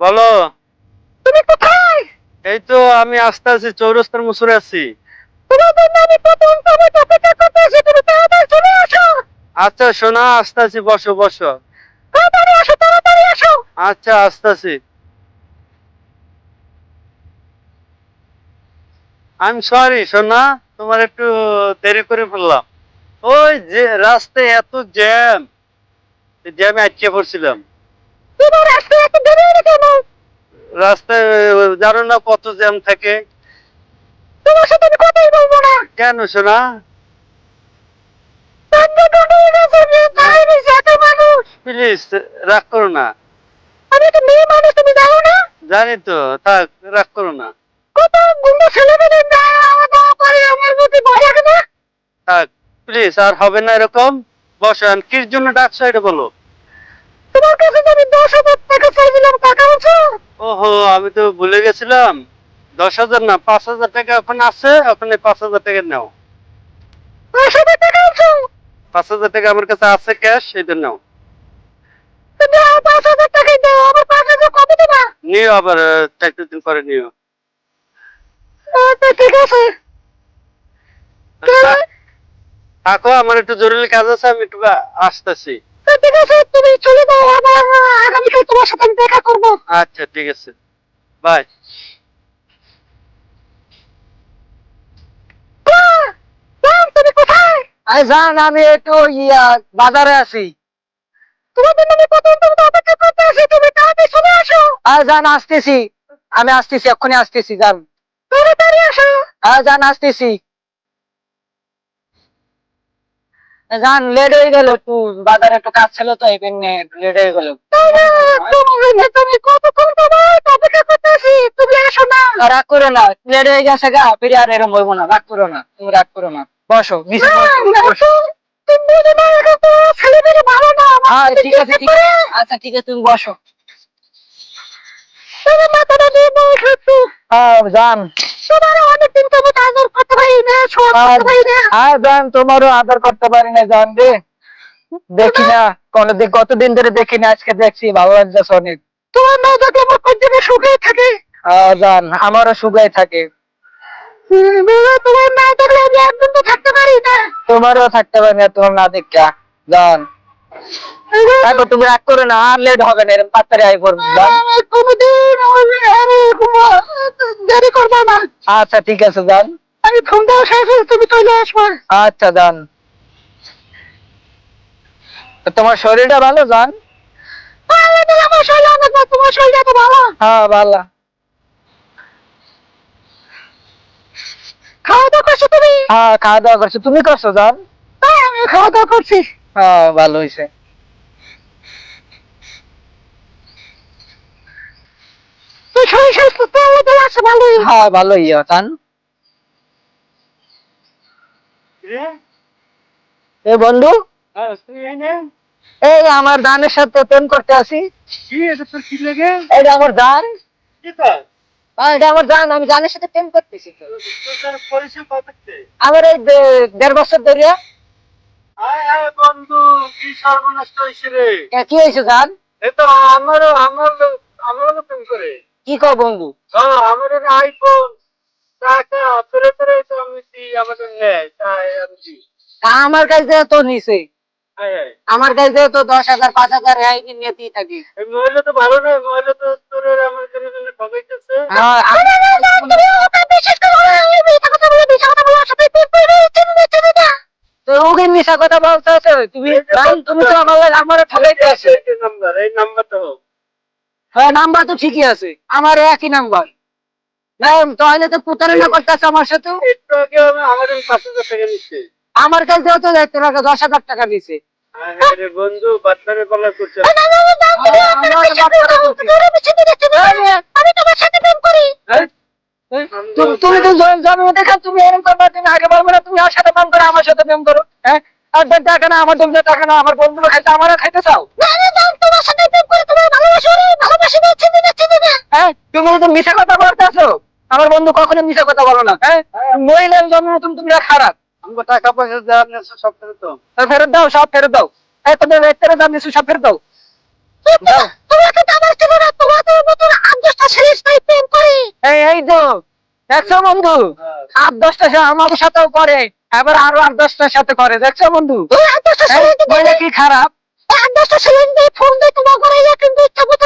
বলো। তুমি কোথায়? এই তো আমি আসতে আছি চৌরাস্তার মুসুরে আছি। আমি আচ্ছা শোনা আসতে আছি বসো বসো। আচ্ছা আসতে আছি আই এম সরি সোনা তোমার একটু দেরি করে ফেললাম। ওই যে রাস্তায় এত জ্যাম। জ্যামে আটকে পড়ছিলাম। রাস্তায় জানো না কত জ্যাম থাকে? তোমার সাথে আমি কথাই বলব না। কেন মানুষ। প্লিজ রাগ করো না। আমি একটা মেয়ে মানুষ তুমি জানো না? জানি তো থাক রাগ করো না। কত গুন্ডা ছেলেমেয়ে দাওয়া দাওয়া করে আমার প্রতি ভয় না? থাক প্লিজ আর হবে না এরকম? বসেন কির জন্য ডাকছো এটা বলো। তোমার কাছে আমি দশ হাজার টাকা চাইছিলাম টাকা আছে ওহো আমি তো ভুলে গেছিলাম। দশ হাজার না পাঁচ হাজার টাকা ওখানে আছে ওখানে পাঁচ হাজার টাকা নাও। দশ হাজার টাকা আছে? পাঁচ হাজার টাকা আমার কাছে আছে ক্যাশ সেটা নাও। পাঁচ হাজার টাকাই দাও আমার পাঁচ হাজার কবে দেবা? নিও আবার চারটে দিন পরে নিও। আচ্ছা ঠিক আছে। থাকো আমার একটু জরুরি কাজ আছে আমি একটু আসতেছি। ঠিক আছে তুমি চলে যাও আবার আগামীকাল তোমার সাথে আমি দেখা করব। আচ্ছা ঠিক আছে। বাই তুমি কোথায়? আরে জান আমি একটু ইয়া বাজারে আছি। তোমার জন্য আমি কত তুমি অপেক্ষা করতে আছি তুমি তাড়াতাড়ি চলে আসো। জান আসতেছি। আমি আসতেছি এক্ষুনি আসতেছি জান। তাড়াতাড়ি আসো। আর জান আসতেছি। জান লেট হয়ে গেল একটু বাজারে একটু কাজ ছিল তো এই জন্য লেট হয়ে গেল। তুমি অপেক্ষা করতে আছি তুমি আসো না। রাগ করো না লেট হয়ে গেছে গা ফিরে আর এরকম হইব না রাগ করো না তুমি রাগ করো না। বসো ঠিক আছে ঠিক আছে আচ্ছা ঠিক আছে তুমি বসো। হ্যাঁ জান তোমার অনেকদিন আদর জান তোমারও আদর করতে পারি না জান রে। দেখি না কোনদিন কতদিন ধরে দেখি না আজকে দেখছি ভালো লাগছে অনেক। তোমার না দেখলে আমার কন্টিনিউ শুকিয়ে থাকে? জান আমারও সুগাই থাকে। তোমার না দেখলে আমি একদিন তো থাকতে পারি না। তোমারও থাকতে পারি না তোমার না দেখা। জান। তুমি রাগ করে না আর লেট হবে না এরকম তাড়াতাড়ি আই কোনোদিন দেরি করব না। আচ্ছা ঠিক আছে জান। আমি ফোন শেষ হলে তুমি চলে আসব আচ্ছা জান। তোমার শরীরটা ভালো জান? আরে না, আমার শরীর অনেক ভালো, তোমার ভালো? হ্যাঁ ভালো। খাওয়া দাওয়া করছ তুমি? হ্যাঁ খাওয়া দাওয়া করছ। তুমি করছ জান? হ্যাঁ, আমি খাওয়া দাওয়া করছি। হ্যাঁ ভালো হয়েছে। তুই শরীর স্বাস্থ্য তো ভালোই। হ্যাঁ ভালো ইয়ে জান এ বন্ধু? এই আমার দানের সাথে প্রেম করতে আসি। কি এটা আমার দান। কি তা এটা আমার জান আমি জানের সাথে প্রেম করতেছি তো। তোর তার পরিচয় পাঠাচ্ছে আমার এই দেড় বছর ধরে। বন্ধু কি সর্বনাশ হয়েছে রে? কি হয়েছে জান? এ আমারও আমার আমারও প্রেম করে। কি বন্ধু? হ্যাঁ আমার আইফোন। টাকা ফেরে ফেরে তো আমি আমাদের নেয় তাই আমি আমার কাছে তো নিছে। আমার কাছে তো দশ হাজার পাঁচ হাজার নিয়েতেই থাকি। মহিলা তো ভালো নয় মহিলা তো তোর আমার ঠকাইতেছে। ওকে কথা মিশা বলতে আছে? তুমি জান, তুমি তো আমার আমার ঠকাইতে আছে। এই নাম্বার এই নাম্বারটা হোক। হ্যাঁ নাম্বার তো ঠিকই আছে। আমার একই নাম্বার না তাহলে তো প্রতারণা করতেছে আমার সাথে। তো দশ হাজার টাকা বন্ধু বাচ্চারে করছে তুমি। আমি তোমার সাথে প্রেম করি। তো জন্ম দেখা এরকম করবা তুমি আগে বলব না তুমি আমার সাথে প্রেম করো আমার সাথে প্রেম করো হ্যাঁ? টাকা না আমার টাকা না আমার বন্ধুরা খাইতে আমারও খাইতে চাও? তোমার সাথে প্রেম করি, তোমার ভালোবাসি ভালোবাসি না, চিনি না, চিনি না। হ্যাঁ তুমি তো মিশা কথা বলতেছো। আমার বন্ধু কখনো মিশা কথা বলো না হ্যাঁ? মহিলার জন্য তুমি তুমি খারাপ। টাকা পয়সা সব ফেরত দাও। ফেরত দাও সব ফেরত দাও। নিয়েছো সব ফেরত দাও। তোমাকে না তোমাদের মতন আট দশটা ছেলের সাথে প্রেম করে। এই এই তো দেখছ বন্ধু? হ্যাঁ। আট দশটা সে আমার সাথেও করে এবার আরও আট দশটার সাথে করে দেখছ বন্ধু? আট দশটা ছেলে কি খারাপ? আট দশটা ছেলে ফোন দিয়ে তোমার ঘরে কিন্তু ইচ্ছা মতো